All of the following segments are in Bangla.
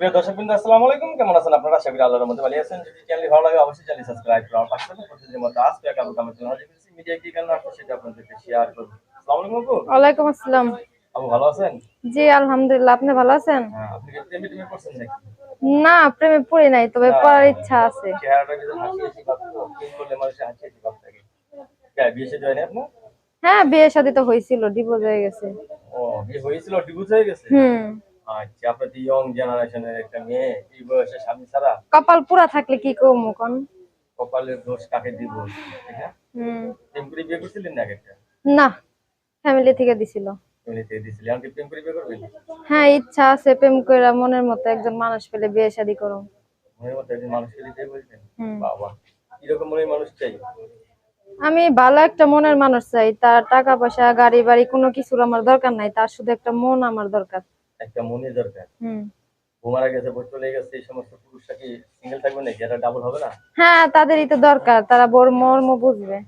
সুপ্রিয় দর্শক বিন্দু আসসালামু আলাইকুম। কেমন আছেন আপনারা? আশা করি আল্লাহর মধ্যে ভালো আছেন। যদি চ্যানেল ভালো লাগে অবশ্যই চ্যানেল সাবস্ক্রাইব পাশে প্রতিদিনের মতো আজকে এক মিডিয়া কি কেন আসছে সেটা আপনাদেরকে শেয়ার করব। আসসালামু আলাইকুম আপু। ওয়ালাইকুম আসসালাম। আপু ভালো আছেন? জি আলহামদুলিল্লাহ। আপনি ভালো আছেন? হ্যাঁ আপনি কি প্রেমে টেমে করছেন নাকি? না প্রেমে পড়ি নাই তবে পড়ার ইচ্ছা আছে। চেহারাটা হাসি হাসি ভাব করলে মানুষের হাসি হাসি ভাব থাকে। কে বিয়ে হয়নি আপনার? হ্যাঁ বিয়ে শাদী তো হয়েছিল ডিভোর্স হয়ে গেছে। ও বিয়ে হয়েছিল ডিভোর্স হয়ে গেছে? হুম। আচ্ছা আপনার তো ইয়ং জেনারেশনের একটা মেয়ে এই বয়সে স্বামী ছাড়া? কপাল পুরা থাকলে কি করব কোন? কপালের দোষ কাকে দিব? ঠিক না হুম। প্রেম করে বিয়ে করছিলেন না একটা? না ফ্যামিলি থেকে দিছিল। এমনিতে দিয়েছিলেন এখন কি প্রেম করে বিয়ে করবেন? হ্যাঁ ইচ্ছা আছে প্রেম করে মনের মতো একজন মানুষ পেলে বিয়ে শাদী করো মনের মতো একজন বলছেন হুম। বাবা কীরকম মনের মানুষ চাই? আমি ভালো একটা মনের মানুষ চাই তার টাকা পয়সা গাড়ি বাড়ি কোনো কিছুর আমার দরকার নাই তার শুধু একটা মন আমার দরকার। একটা মনে দরকার। হুম। গেছে বউ চলে গেছে এই সমস্ত পুরুষরা কি সিঙ্গেল থাকবে নাকি? এটা ডাবল হবে না? হ্যাঁ তাদেরই তো দরকার তারা বোর মর্ম বুঝবে।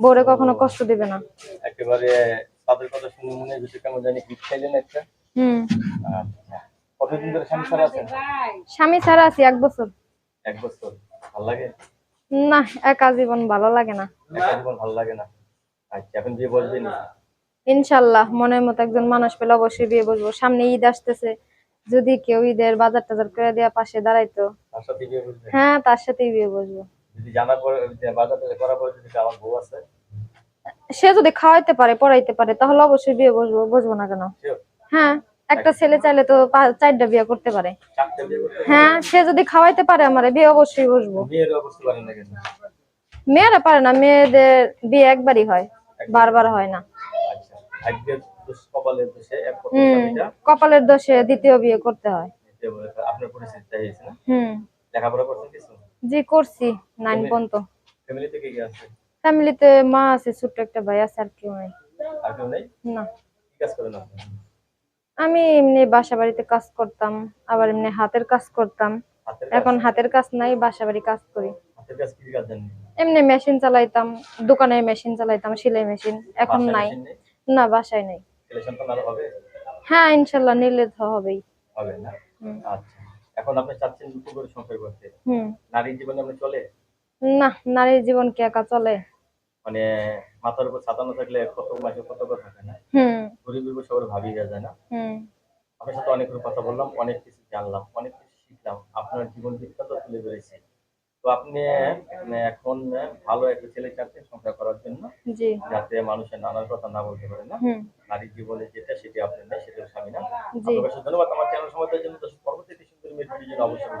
বোরে কখনো কষ্ট দিবে না। একেবারে তাদের কথা শুনে মনে হচ্ছে কেমন জানি খাইলেন একটা। হুম। আচ্ছা কতদিন ধরে স্বামী ছাড়া আছেন? স্বামী ছাড়া আছি এক বছর। এক বছর ভালো লাগে? না একা জীবন ভালো লাগে না। একটা জীবন ভালো লাগে না। আচ্ছা এখন বিয়ে বসবেন ইনশাল্লাহ মনের মতো একজন মানুষ পেলে অবশ্যই বিয়ে বসবো। সামনে ঈদ আসতেছে যদি কেউ ঈদের বাজার টাজার করে দেওয়া পাশে দাঁড়াইতো। হ্যাঁ তার সাথেই বিয়ে বসবো। সে যদি খাওয়াইতে পারে পড়াইতে পারে তাহলে অবশ্যই বিয়ে বসবো বসবো না কেন? হ্যাঁ একটা ছেলে চাইলে তো চারটা বিয়ে করতে পারে। হ্যাঁ সে যদি খাওয়াইতে পারে আমার বিয়ে অবশ্যই বসবো। মেয়েরা পারে না মেয়েদের বিয়ে একবারই হয় বারবার হয় না। ভাগ্যের দোষ কপালের দোষে এক প্রথম স্বামীটা। কপালের দোষে দ্বিতীয় বিয়ে করতে হয়। দ্বিতীয় বলে আপনার পরিস্থিতি হয়েছে না? হুম। লেখাপড়া করছেন কিছু? জি করছি নাইন পর্যন্ত। ফ্যামিলি থেকে কি আছে? ফ্যামিলিতে মা আছে ছোট্ট একটা ভাই আছে আর কেউ নাই। আর কেউ নেই? না। কি কাজ করেন আপনি? আমি এমনি বাসা বাড়িতে কাজ করতাম আবার এমনি হাতের কাজ করতাম। এখন হাতের কাজ নাই বাসা বাড়ি কাজ করি। হাতের কাজ কি কাজ জানেন? এমনি মেশিন চালাইতাম দোকানে মেশিন চালাইতাম সেলাই মেশিন এখন নেই? না বাসায় নাই। ছেলে সন্তান আরও হবে? হ্যাঁ ইনশাল্লাহ নিলে তো হবেই। হবে না? আচ্ছা। এখন আপনি চাচ্ছেন নতুন করে সংসার করতে? হুম। নারীর জীবনে আপনি চলে? না নারীর জীবন কি একা চলে? মানে মাথার উপর ছাতানো থাকলে কত মাসে কত কথা থাকে না? হুম। গরিবের উপর সবার ভাবি যায় না? হুম। আপনার সাথে অনেক কথা বললাম অনেক কিছু জানলাম অনেক কিছু শিখলাম। আপনার জীবন বৃত্তান্ত তুলে ধরেছি। তো আপনি মানে এখন ভালো একটা ছেলে চাচ্ছেন সংসার করার জন্য যাতে মানুষের নানার কথা না বলতে পারে না। নারী নারীর জীবনে যেটা সেটি আপনি নেই সেটা স্বামী না। ধন্যবাদ। আমার চ্যানেল সময় জন্য দর্শক পরবর্তী সুন্দর মেয়েটির জন্য অবশ্যই